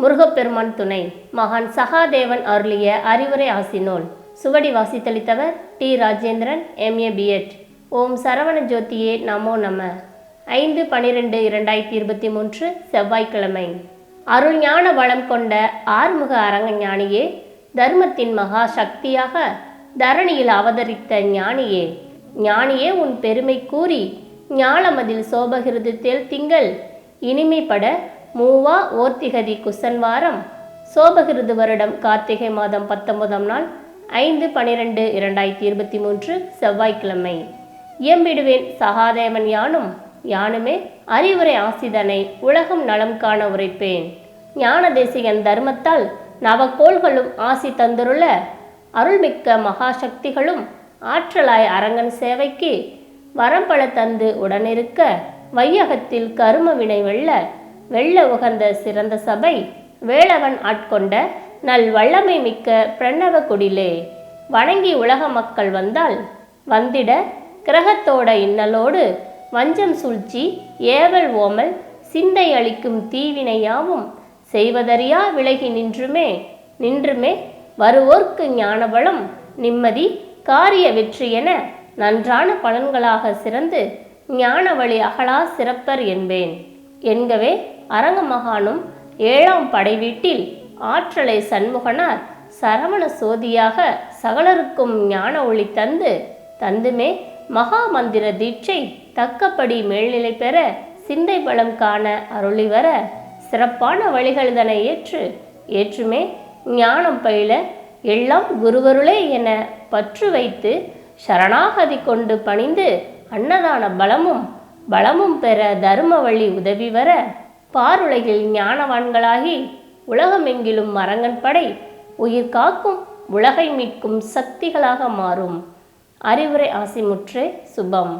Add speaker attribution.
Speaker 1: முருகப்பெருமான் துணை. மகான் சகாதேவன் அருளிய அறிவுரை ஆசினோல் சுவடி வாசித்தளித்தவர் டி. ராஜேந்திரன் எம்ஏ பிஎட் ஓம் சரவண ஜோதியே நமோ நம. ஐந்து பனிரெண்டு இரண்டாயிரத்தி இருபத்தி மூன்று செவ்வாய்க்கிழமை. அருள் ஞான வளம் கொண்ட ஆறுமுக அரங்க ஞானியே தர்மத்தின் மகா சக்தியாக தரணியில் அவதரித்த ஞானியே ஞானியே உன் பெருமை கூறி ஞானமதில் சோபகிருது தேல் திங்கள் இனிமைப்பட மூவா ஓர்த்திகதி குசன்வாரம் சோபகிருது வருடம் கார்த்திகை மாதம் பத்தொன்பதாம் நாள் ஐந்து பனிரெண்டு இரண்டாயிரத்தி இருபத்தி மூன்று செவ்வாய்க்கிழமை. இயம்பிடுவேன் சகாதேவன் யானும் யானுமே அறிவுரை ஆசிதனை உலகம் நலம் காண உரைப்பேன். ஞான தேசிகன் தர்மத்தால் நவக்கோள்களும் ஆசி தந்துருள அருள்மிக்க மகாசக்திகளும் ஆற்றலாய் அரங்கன் சேவைக்கு வரம்பல தந்து உடனிருக்க வையகத்தில் கரும வினை வெல்ல வெள்ள உகந்த சிறந்த சபை வேளவன் ஆட்கொண்ட நல் வல்லமை மிக்க பிரணவ குடிலே. வணங்கி உலக மக்கள் வந்தால் வந்திட கிரகத்தோட இன்னலோடு வஞ்சம் சூழ்ச்சி ஏவல் ஓமல் சிந்தை அளிக்கும் தீவினையாவும் செய்வதறியா விலகி நின்றுமே. நின்றுமே வருவோர்க்கு ஞானபலம் நிம்மதி காரிய வெற்றி என நன்றான பலன்களாக சிறந்து ஞான வழி அகலா சிறப்பர் என்பேன். என்கவே அரங்க மகானும் ஏழாம் படை வீட்டில் ஆற்றலை சண்முகனார் சரவண சோதியாக சகலருக்கும் ஞான ஒளி தந்து தந்துமே மகா மந்திர தீட்சை தக்கபடி மேல்நிலை பெற சிந்தை பலம் காண அருளி வர சிறப்பான வழிகள்தனை ஏற்று ஏற்றுமே ஞானம் பயில எல்லாம் குருவருளே என பற்று வைத்து சரணாகதி கொண்டு பணிந்து அன்னதான பலமும் பலமும் பெற தர்ம வழி உதவி வர பாருலகில் ஞானவான்களாகி உலகமெங்கிலும் மரங்கன் படை உயிர் காக்கும் உலகை மீட்கும் சக்திகளாக மாறும். அறிவுரை ஆசிமுற்று சுபம்.